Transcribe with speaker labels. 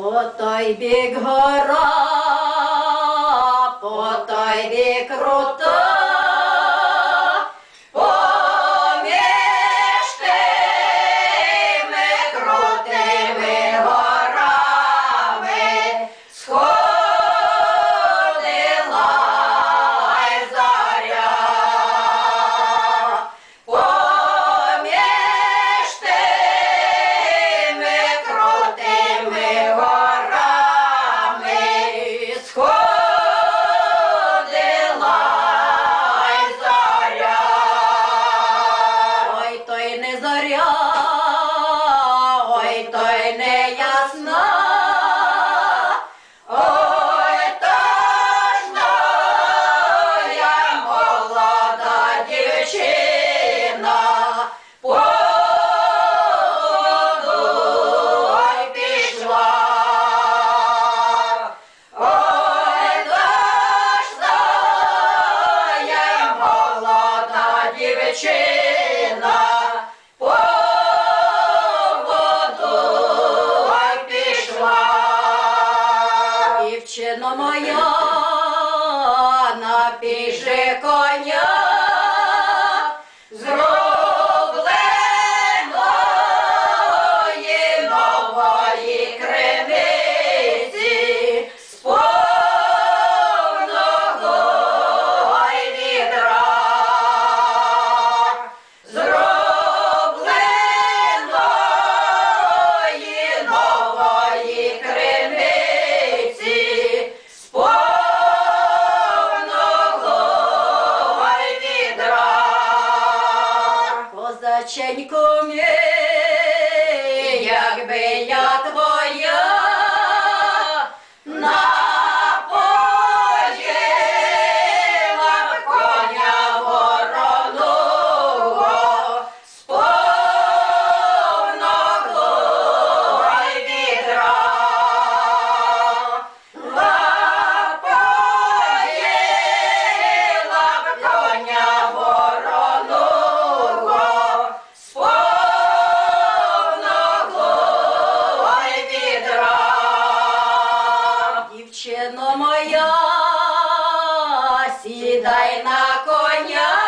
Speaker 1: По той бік гора, по той бік крута, зоря, ой, той не ясна. Ой, та ж моя молода дівчина, ой пішла. Ой, та ж моя молода Дівчино моя, напіжи коня, Козаченьку мій, сідай на коня,